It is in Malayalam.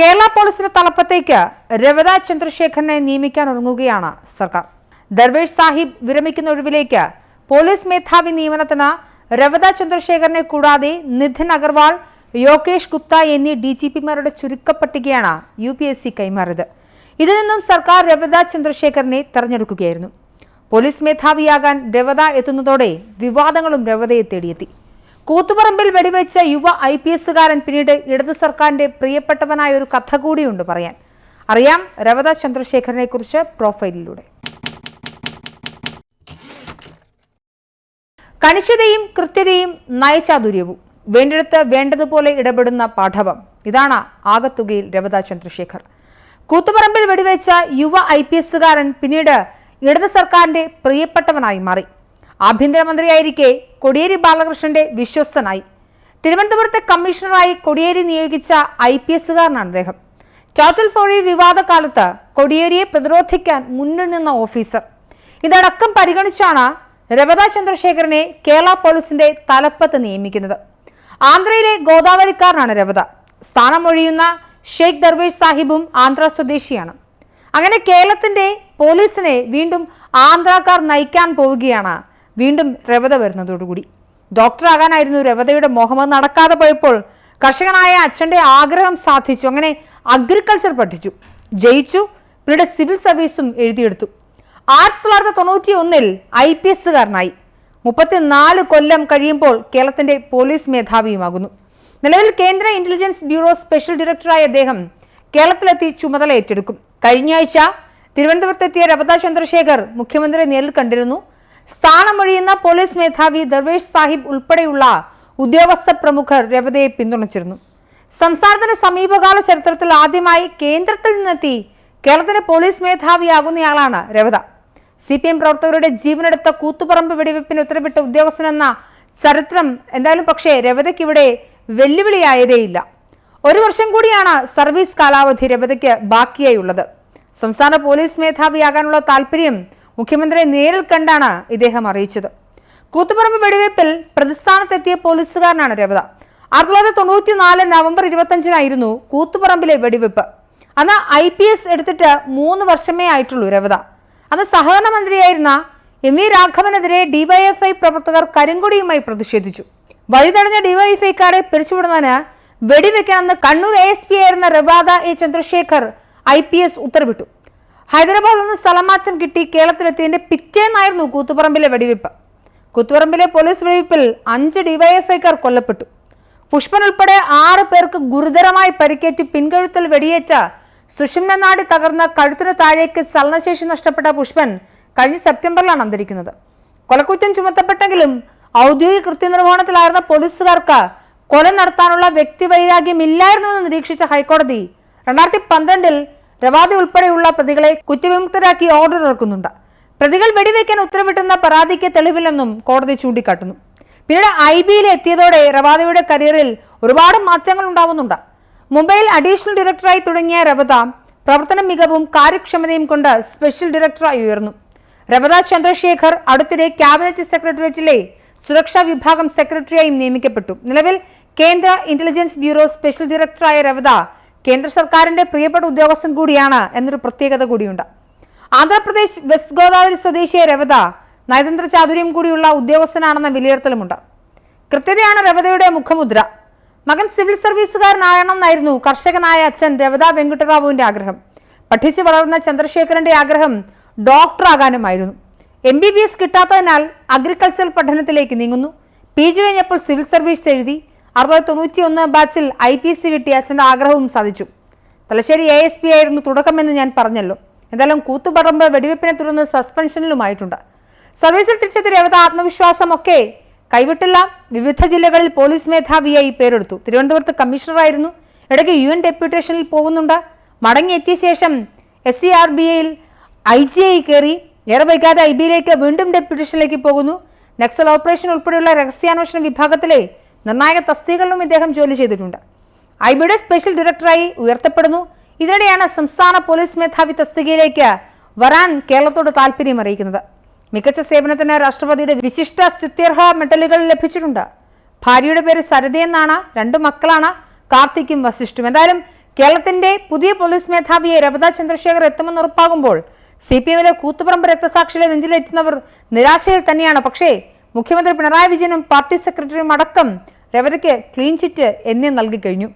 കേരള പോലീസിന്റെ തലപ്പത്തേക്ക് രവത ചന്ദ്രശേഖരനെ നിയമിക്കാൻ ഒരുങ്ങുകയാണ് സർക്കാർ. ദർവേഷ് സാഹിബ് വിരമിക്കുന്ന ഒഴിവിലേക്ക് പോലീസ് മേധാവി നിയമനത്തിന് രവത ചന്ദ്രശേഖരനെ കൂടാതെ നിധിൻ അഗർവാൾ യോഗേഷ് ഗുപ്ത എന്നീ ഡി ജി പിമാരുടെ ചുരുക്കപ്പട്ടികയാണ് യു പി എസ് സി കൈമാറിയത്. ഇതിൽ നിന്നും സർക്കാർ രവത ചന്ദ്രശേഖരനെ തെരഞ്ഞെടുക്കുകയായിരുന്നു. പോലീസ് മേധാവിയാകാൻ രവത എത്തുന്നതോടെ വിവാദങ്ങളും രവതയെ തേടിയെത്തി. കൂത്തുപറമ്പിൽ വെടിവെച്ച യുവ ഐ പി എസുകാരൻ പിന്നീട് ഇടത് സർക്കാരിന്റെ പ്രിയപ്പെട്ടവനായ ഒരു കഥ കൂടിയുണ്ട് പറയാൻ. അറിയാം രവത ചന്ദ്രശേഖരനെ കുറിച്ച് പ്രൊഫൈലിലൂടെ. കണിശതയും കൃത്യതയും നയചാതുര്യവും. വേണ്ടിടത്ത് വേണ്ടതുപോലെ ഇടപെടുന്ന പാഠവം. ഇതാണ് ആകത്തുകയിൽ രവത ചന്ദ്രശേഖർ. കൂത്തുപറമ്പിൽ വെടിവെച്ച യുവ ഐ പി എസുകാരൻ പിന്നീട് ഇടത് സർക്കാരിന്റെ പ്രിയപ്പെട്ടവനായി മാറി. ആഭ്യന്തരമന്ത്രിയായിരിക്കെ കൊടിയേരി ബാലകൃഷ്ണന്റെ വിശ്വസ്തനായി. തിരുവനന്തപുരത്തെ കമ്മീഷണറായി കൊടിയേരി നിയോഗിച്ച ഐ പി എസുകാരനാണ് അദ്ദേഹം. ടോട്ടൽ ഫോറി വിവാദ കാലത്ത് കൊടിയേരിയെ പ്രതിരോധിക്കാൻ മുന്നിൽ നിന്ന ഓഫീസർ. ഇതടക്കം പരിഗണിച്ചാണ് രവത ചന്ദ്രശേഖരനെ കേരള പോലീസിന്റെ തലപ്പത്ത് നിയമിക്കുന്നത്. ആന്ധ്രയിലെ ഗോദാവരിക്കാരനാണ് രവത സ്ഥാനമൊഴിയുന്ന ഷെയ്ഖ് ദർവേഷ് സാഹിബും ആന്ധ്ര സ്വദേശിയാണ്. അങ്ങനെ കേരളത്തിന്റെ പോലീസിനെ വീണ്ടും ആന്ധ്രാക്കാർ നയിക്കാൻ പോവുകയാണ് വീണ്ടും രവത വരുന്നതോടുകൂടി. ഡോക്ടറാകാനായിരുന്നു രവതയുടെ മോഹം. നടക്കാതെ പോയപ്പോൾ കർഷകനായ അച്ഛന്റെ ആഗ്രഹം സാധിച്ചു. അങ്ങനെ അഗ്രികൾച്ചർ പഠിച്ചു. ജയിച്ചു. പിന്നീട് സിവിൽ സർവീസും എഴുതിയെടുത്തു. ആയിരത്തി തൊള്ളായിരത്തി തൊണ്ണൂറ്റി ഒന്നിൽ ഐ പി എസ്സുകാരനായി. മുപ്പത്തിനാല് കൊല്ലം കഴിയുമ്പോൾ കേരളത്തിന്റെ പോലീസ് മേധാവിയുമാകുന്നു. നിലവിൽ കേന്ദ്ര ഇന്റലിജൻസ് ബ്യൂറോ സ്പെഷ്യൽ ഡയറക്ടറായ അദ്ദേഹം കേരളത്തിലെത്തി ചുമതല ഏറ്റെടുക്കും. കഴിഞ്ഞയാഴ്ച തിരുവനന്തപുരത്തെത്തിയ രവത ചന്ദ്രശേഖർ മുഖ്യമന്ത്രിയെ നേരിൽ കണ്ടിരുന്നു. സ്ഥാനമൊഴിയുന്ന പോലീസ് മേധാവി ദർവേഷ് സാഹിബ് ഉൾപ്പെടെയുള്ള ഉദ്യോഗസ്ഥ പ്രമുഖർ രവതയെ പിന്തുണച്ചിരുന്നു. സംസ്ഥാനത്തിന്റെ സമീപകാല ചരിത്രത്തിൽ ആദ്യമായി കേന്ദ്രത്തിൽ നിന്നെത്തി കേരളത്തിലെ പോലീസ് മേധാവിയാകുന്നയാളാണ് രവത. സി പി എം പ്രവർത്തകരുടെ ജീവനെടുത്ത കൂത്തുപറമ്പ് വെടിവെപ്പിന് ഉത്തരവിട്ട ഉദ്യോഗസ്ഥനെന്ന ചരിത്രം എന്തായാലും പക്ഷേ രവതയ്ക്ക് ഇവിടെ വെല്ലുവിളിയായതേയില്ല. ഒരു വർഷം കൂടിയാണ് സർവീസ് കാലാവധി രവതയ്ക്ക് ബാക്കിയായുള്ളത്. സംസ്ഥാന പോലീസ് മേധാവിയാകാനുള്ള താല്പര്യം മുഖ്യമന്ത്രിയെ നേരിൽ കണ്ടാണ് ഇദ്ദേഹം അറിയിച്ചത്. കൂത്തുപറമ്പ് വെടിവയ്പിൽ പ്രതിസ്ഥാനത്തെത്തിയ പോലീസുകാരനാണ് രവത. ആയിരത്തി തൊള്ളായിരത്തി തൊണ്ണൂറ്റി നാല് നവംബർ ഇരുപത്തഞ്ചിനായിരുന്നു കൂത്തുപറമ്പിലെ വെടിവെപ്പ് അന്ന് ഐ പി എസ് എടുത്തിട്ട് മൂന്ന് വർഷമേ ആയിട്ടുള്ളൂ രവത. അന്ന് സഹകരണ മന്ത്രിയായിരുന്ന എം വി രാഘവനെതിരെ ഡിവൈഎഫ്ഐ പ്രവർത്തകർ കരിങ്കൊടിയുമായി പ്രതിഷേധിച്ചു. വഴിതടഞ്ഞ ഡിവൈഎഫ്ഐക്കാരെ പിരിച്ചുവിടുന്നതിന് വെടിവെക്കണമെന്ന് കണ്ണൂർ എ എസ് പി ആയിരുന്ന Ravada A Chandrasekhar I P S ഉത്തരവിട്ടു. ഹൈദരാബാദിൽ നിന്ന് സ്ഥലമാറ്റം കിട്ടി കേരളത്തിലെത്തിയതിന്റെ പിറ്റേന്നായിരുന്നു കൂത്തുപറമ്പിലെ വെടിവെപ്പ് കൂത്തുപറമ്പിലെ പോലീസ് വെടിവെപ്പിൽ അഞ്ച് ഡിവൈഎഫ്ഐക്കാർ കൊല്ലപ്പെട്ടു. പുഷ്പൻ ഉൾപ്പെടെ ആറ് പേർക്ക് ഗുരുതരമായി പരിക്കേറ്റ് പിൻകഴുത്തൽ വെടിയേറ്റ സുഷിംന നാടി തകർന്ന കഴുത്തിന് താഴേക്ക് ചലനശേഷി നഷ്ടപ്പെട്ട പുഷ്പൻ കഴിഞ്ഞ സെപ്റ്റംബറിലാണ് അന്തരിക്കുന്നത്. കൊലക്കുറ്റം ചുമത്തപ്പെട്ടെങ്കിലും ഔദ്യോഗിക കൃത്യനിർവഹണത്തിലായിരുന്ന പോലീസുകാർക്ക് കൊല നടത്താനുള്ള വ്യക്തിവൈരാഗ്യമില്ലായിരുന്നു എന്ന് നിരീക്ഷിച്ച ഹൈക്കോടതി രണ്ടായിരത്തി പന്ത്രണ്ടിൽ രവാദി ഉൾപ്പെടെയുള്ള പ്രതികളെ കുറ്റവിമുക്തരാക്കി ഓർഡർ ഇറക്കുന്നുണ്ട്. പ്രതികൾ വെടിവെക്കാൻ ഉത്തരവിട്ടുന്ന പരാതിക്ക് തെളിവില്ലെന്നും കോടതി ചൂണ്ടിക്കാട്ടുന്നു. പിന്നീട് ഐ ബിയിൽ എത്തിയതോടെ റവാദയുടെ കരിയറിൽ ഒരുപാട് മാറ്റങ്ങൾ ഉണ്ടാവുന്നുണ്ട്. മുംബൈയിൽ അഡീഷണൽ ഡയറക്ടറായി തുടങ്ങിയ രവത പ്രവർത്തന മികവും കാര്യക്ഷമതയും കൊണ്ട് സ്പെഷ്യൽ ഡയറക്ടറായി ഉയർന്നു. രവത ചന്ദ്രശേഖർ അടുത്തിടെ ക്യാബിനറ്റ് സെക്രട്ടേറിയറ്റിലെ സുരക്ഷാ വിഭാഗം സെക്രട്ടറിയായും നിയമിക്കപ്പെട്ടു. നിലവിൽ കേന്ദ്ര ഇന്റലിജൻസ് ബ്യൂറോ സ്പെഷ്യൽ ഡയറക്ടറായ രവത കേന്ദ്ര സർക്കാരിന്റെ പ്രിയപ്പെട്ട ഉദ്യോഗസ്ഥൻ കൂടിയാണ് എന്നൊരു പ്രത്യേകത കൂടിയുണ്ട്. ആന്ധ്രാപ്രദേശ് വെസ്റ്റ് ഗോദാവരി സ്വദേശിയായ രവത നയതന്ത്ര ചാതുര്യം കൂടിയുള്ള ഉദ്യോഗസ്ഥനാണെന്ന വിലയിരുത്തലുമുണ്ട്. കൃത്യതയാണ് രവതയുടെ മുഖമുദ്ര. മകൻ സിവിൽ സർവീസുകാരനാകണമെന്നായിരുന്നു കർഷകനായ അച്ഛൻ രവത വെങ്കിട്ടറാവുവിന്റെ ആഗ്രഹം. പഠിച്ചു വളർന്ന ചന്ദ്രശേഖരന്റെ ആഗ്രഹം ഡോക്ടറാകാനുമായിരുന്നു. എം ബി ബി എസ് കിട്ടാത്തതിനാൽ അഗ്രികൾച്ചർ പഠനത്തിലേക്ക് നീങ്ങുന്നു. പി ജി കഴിഞ്ഞപ്പോൾ സിവിൽ സർവീസ് എഴുതി. അറുപത് തൊണ്ണൂറ്റി ഒന്ന് ബാച്ചിൽ ഐ പി സി കിട്ടിയ അച്ഛന്റെ ആഗ്രഹവും സാധിച്ചു. തലശ്ശേരി എ എസ് പി ആയിരുന്നു തുടക്കമെന്ന് ഞാൻ പറഞ്ഞല്ലോ. എന്തായാലും കൂത്തുപറമ്പ് വെടിവെപ്പിനെ തുടർന്ന് സസ്പെൻഷനിലുമായിട്ടുണ്ട് സർവീസിൽ തിരിച്ചെത്തിയ രവത ആത്മവിശ്വാസമൊക്കെ കൈവിട്ടില്ല. വിവിധ ജില്ലകളിൽ പോലീസ് മേധാവിയായി പേരെടുത്തു. തിരുവനന്തപുരത്ത് കമ്മീഷണറായിരുന്നു. ഇടയ്ക്ക് യു എൻ ഡെപ്യൂട്ടേഷനിൽ പോകുന്നുണ്ട്. മടങ്ങിയെത്തിയ ശേഷം എസ് സി ആർ ബി ഐയിൽ ഐ ജി ഐ കയറി ഏറെ വൈകാതെ ഐ ബിയിലേക്ക് വീണ്ടും ഡെപ്യൂട്ടേഷനിലേക്ക് പോകുന്നു. നക്സൽ ഓപ്പറേഷൻ ഉൾപ്പെടെയുള്ള രഹസ്യാന്വേഷണ വിഭാഗത്തിലെ നിർണായക തസ്തികളിലും ഇദ്ദേഹം ജോലി ചെയ്തിട്ടുണ്ട്. ഐ ബിയുടെ സ്പെഷ്യൽ ഡയറക്ടറായി ഉയർത്തപ്പെടുന്നു. ഇതിനിടെയാണ് സംസ്ഥാന പോലീസ് മേധാവി തസ്തികയിലേക്ക് വരാൻ കേരളത്തോട് താല്പര്യം അറിയിക്കുന്നത്. മികച്ച സേവനത്തിന് രാഷ്ട്രപതിയുടെ വിശിഷ്ട സ്തുത്യർഹ മെഡലുകൾ ലഭിച്ചിട്ടുണ്ട്. ഭാര്യയുടെ പേര് സരിതയെന്നാണ് രണ്ട് മക്കളാണ്. കാർത്തിക്കും വസിഷ്ഠും. എന്തായാലും കേരളത്തിന്റെ പുതിയ പോലീസ് മേധാവിയെ രവത ചന്ദ്രശേഖർ എത്തുമെന്ന് ഉറപ്പാകുമ്പോൾ സി പി എമ്മിലെ കൂത്തുപറമ്പ് രക്തസാക്ഷികളെ നെഞ്ചിലെത്തുന്നവർ നിരാശയിൽ തന്നെയാണ്. പക്ഷേ മുഖ്യമന്ത്രി പിണറായി വിജയനും പാർട്ടി സെക്രട്ടറിയും അടക്കം രവതയ്ക്ക് ക്ലീൻ ചിറ്റ് എന്നെ നൽകി കഴിഞ്ഞു.